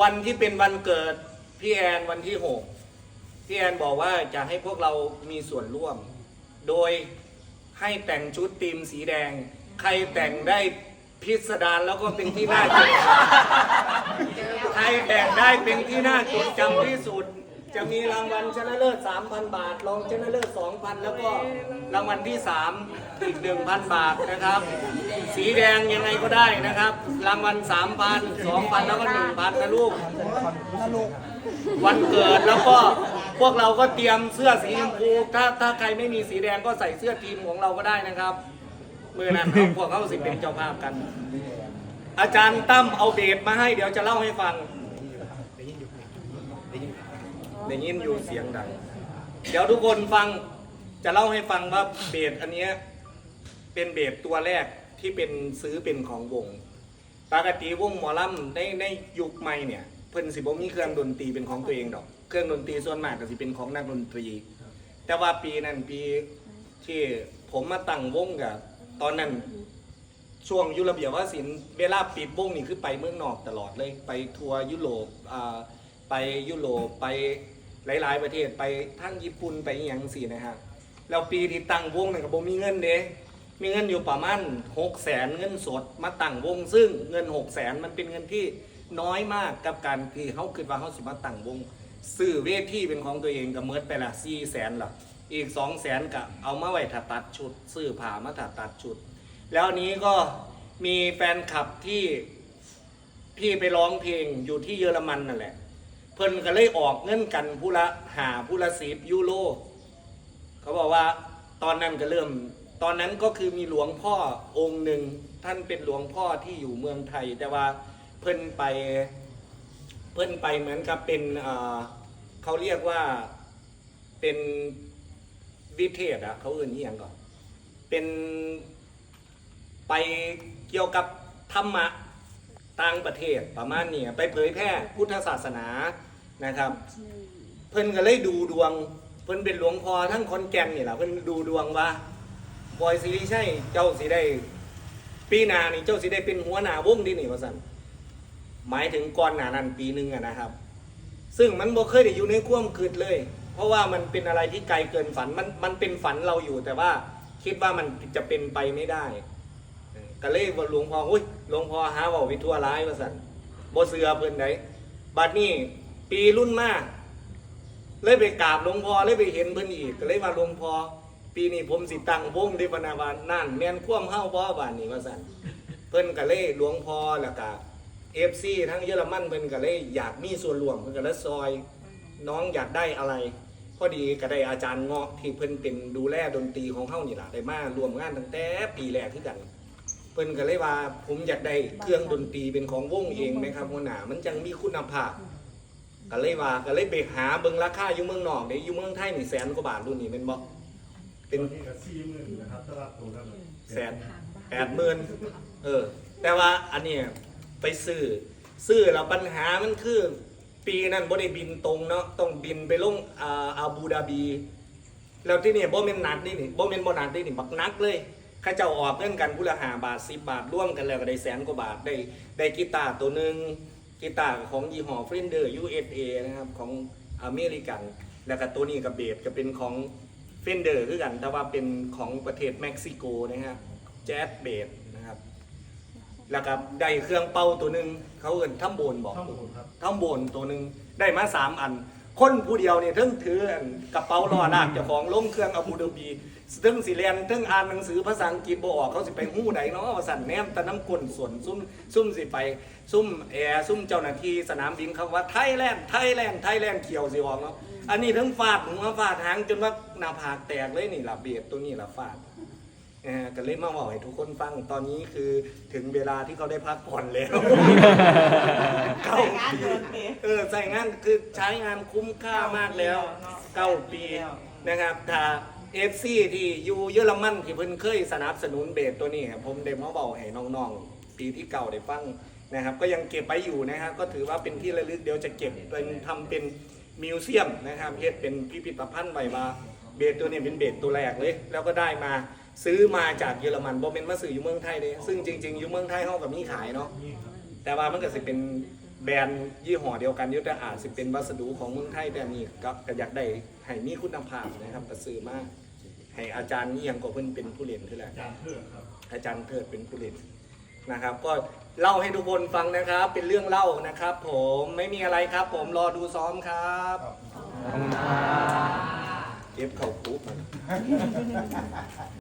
วันที่เป็นวันเกิดพี่แอนวันที่หกพี่แอนบอกว่าจะให้พวกเรามีส่วนร่วม โดยให้แต่งชุดทีมสีแดง ใครแต่งได้พิสดารแล้วก็เป็นที่น่าจดจำใครแต่งได้เป็นที่น่าจดจำที่สุด จะมีรางวัลชนะเลิศ 3,000 บาท รองชนะเลิศ 2,000 แล้วก็รางวัลที่ 3 อีก 1,000 บาทนะครับ สีแดงยังไงก็ได้นะครับ รางวัล 3,000 2,000 แล้วก็ 1,000 นะลูก วันเกิดแล้วก็พวกเราก็เตรียมเสื้อสีชมพูถ้าถ้าใครไม่มีสีแดงก็ใส่เสื้อทีมของเราก็ได้นะครับ มือนั้นเอาพวกเขาสิเป็นเจ้าภาพกัน อาจารย์ตั้มเอาเบสมาให้เดี๋ยวจะเล่าให้ฟัง ได้ยินอยู่เสียงดัง เดี๋ยวทุกคนฟังจะเล่าให้ฟังว่าเบสอันเนี้ยเป็นเบสตัวแรกที่เป็นซื้อเป็นของวง ปกติวงหมอลำในในยุคใหม่เนี่ยเพิ่นสิบ่มีเครื่องดนตรีเป็นของตัวเองดอก เครื่องดนตรีส่วนมากก็สิเป็นของนักดนตรี แต่ว่าปีนั้นปีที่ผมมาตั้งวงกับตอนนั้นช่วงยุระเบียบว่าสินเวลาปิดวงนี่คือไปเมืองนอกตลอดเลย ไปทัวร์ยุโรปอ่าไปยุโรปไป หลาย ๆ ประเทศไปทั้งญี่ปุ่นไปอหย่างสี่นะฮะแล้วปีที่ตั้งวงเนี่ยก็บ่มีเงินเด้มีเงินอยู่ประมาณหกแสนเงินสดมาตั้งวง ซึ่งเงินหกแสนมันเป็นเงินที่น้อยมากกับการที่เขาคิดว่าเขาสิมาตั้งวงซื้อเวทีเป็นของตัวเองก็เมิดไปละสี่แสนละอีกสองแสนก็เอามาไว้ถัดตัดชุดซื้อผ้ามาถัดตัดชุด แล้วนนี้ก็มีแฟนคลับที่ที่ไปร้องเพลงอยู่ที่เยอรมันนั่นแหละ เพิ่นก็เลยออกเงินกันผู้ละหาผู้ละสิบยูโรเขาบอกว่าตอนนั้นก็เริ่ม ตอนนั้นก็คือมีหลวงพ่อองค์หนึ่งท่านเป็นหลวงพ่อที่อยู่เมืองไทย แต่ว่าเพิ่นไปเพิ่นไปเหมือนกับเป็นเขาเรียกว่าเป็นวิเทศอะเขาเอื่นนี่ยังก่อนเป็นไปเกี่ยวกับธรรมะต่างประเทศประมาณนี้ไปเผยแพร่พุทธศาสนา นะครับ เพิ่นก็เลยดูดวง เพิ่นเป็นหลวงพ่อทั้งคอนแก่นนี่แหละเพิ่นดูดวงว่าบอยซีรีใช่เจ้าสิได้ ปีหน้านี่เจ้าสิได้เป็นหัวหน้าวงดินี่ว่าซั่นหมายถึงก่อนหน้านั้นปีหนึงอะนะครับ ซึ่งมันบ่เคยได้อยู่ในความคิดเลย เพราะว่ามันเป็นอะไรที่ไกลเกินฝันมันมันเป็นฝันเราอยู่ แต่ว่าคิดว่ามันจะเป็นไปไม่ได้เออก็เลยว่าหลวงพ่ออุ้ยหลวงพ่อหาเว่าวิทั่วร้ายว่าซั่นบ่เสือเพิ่นไดบัดนี้ ปีรุ่นมากเลยไปกราบหลวงพ่อเลยไปเห็นเพิ่นอีกก็เลยว่าหลวงพ่อปีนี้ผมสิตั้งวงที่ปนาวานนั่นแม่นคว่ำเฮาบ่บานนี้ว่าซั่นเพิ่นก็เลยหลวงพ่อแล้วก็ FC ทั้งเยอรมันเพิ่นก็เลยอยากมีส่วนร่วมเพิ่นก็เลยซอย น้องอยากได้อะไรพอดีก็ได้อาจารย์เงาะที่เพิ่นเป็นดูแลดนตรีของเฮานี่ล่ะได้มารวมงานตั้งแต่ปีแรกคือกัน เพิ่นก็เลยว่าผมอยากได้เครื่องดนตรีเป็นของวงเองไหมครับหัวหน้ามันจังมีคุณภาพ ก็เลยว่าก็เลยไปหาเบิ่งราคาอยู่เมืองนอกเด้อยู่เมืองไทยนี่แสนกว่าบาทรุ่นนี้เป็นบ่เป็นนี่ก็สี่หมื่นนะครับตลาดตัวนั้นแสนแปดหมื่นเออ แต่ว่าอันเนี้ยไปซื้อซื้อแล้วปัญหามันคือ ปีนั้นบ่ได้บินตรงเนาะต้องบินไปลงอ่าอาบูดาบี แล้วที่นี่บ่แม่นหนักนี่นี่บ่แม่นบ่หนักนี่นี่บักหนักเลยเข้าเจ้าออกเงินกันผู้ละ5บาท10บาทร่วมกันแล้วก็ได้แสนกว่าบาทได้ได้กีตาร์ตัวหนึง กีตาร์ของยี่ห้อ Fender USA นะครับของอเมริกัน แล้วก็ตัวนี้กับเบสก็เป็นของ Fender คือกัน แต่ว่าเป็นของประเทศเม็กซิโกนะครับแจ๊สเบสนะครับแล้วก็ได้เครื่องเป่าตัวหนึงเขาเอิ้นทัมโบนบอกช่องผมครับ ท่องโบนตัวหนึ่งได้มาสามอัน คนผู้เดียวเนี่ยทั้งถืออันกระเป๋าล่อลากเจ้าของลงเครื่องอาบูดาบีทั้งสีเรียนทั้งอ่านหนังสือภาษาอังกฤษบ่ออกเขาสิไปหู้ใดเนาะว่าสั่นแนมต่น้ำกลนส่วนซุ่มซุ่มสิไป ซุ่มแอร์ซุ่มเจ้าหน้าที่สนามบินเขาว่าไทยแลนด์ไทยแลนด์ไทยแลนด์เขียวสิออกเนาะอันนี้ทั้งฟาดหัวฟาดหางจนว่าหน้าผากแตกเลยนี่ละเบียดตัวนี้ละฟาด ก็เลยมาบอกให้ทุกคนฟังตอนนี้คือถึงเวลาที่เขาได้พักผ่อนแล้วเก้าปีเออใส่งานคือใช้งานคุ้มค่ามากแล้วเก้าปีนะครับถ้าเอฟซีที่อยู่เยอรมันที่เพิ่นเคยสนับสนุนเบสตัวนี้ครับผมได้มาบอกให้น้องๆปีที่เก่าได้ฟังนะครับ ก็ยังเก็บไว้อยู่นะครับก็ถือว่าเป็นที่ระลึกเดี๋ยวจะเก็บเป็นทำเป็นมิวเซียมนะครับเฮ็ดเป็นพิพิธภัณฑ์ไว้ว่าเบสตัวนี้เป็นเบสตัวแรกเลย แล้วก็ได้มา ซื้อมาจากเยอรมันบ่เป็นมาซื้ออยู่เมืองไทยเลยซึ่งจริงๆอยู่เมืองไทยเฮากับมีขายเนาะนี่ครับแต่ว่ามันก็สิเป็นแบรนด์ยี่ห้อเดียวกันอยุทธอาจสิเป็นวัสดุของเมืองไทยแต่นี่ก็ก็อยากได้ให้มีคุณภาพนะครับก็ซื้อมาให้อาจารย์เอียงก็เพิ่นเป็นผู้เรียนคือแหละจานเพื่อครับอาจารย์เทิดเป็นผู้เล่นนะครับ ก็เล่าให้ทุกคนฟังนะครับ เป็นเรื่องเล่านะครับ ผมไม่มีอะไรครับ ผมรอดูซ้อมครับเก็บเข่าปุ๊บมัน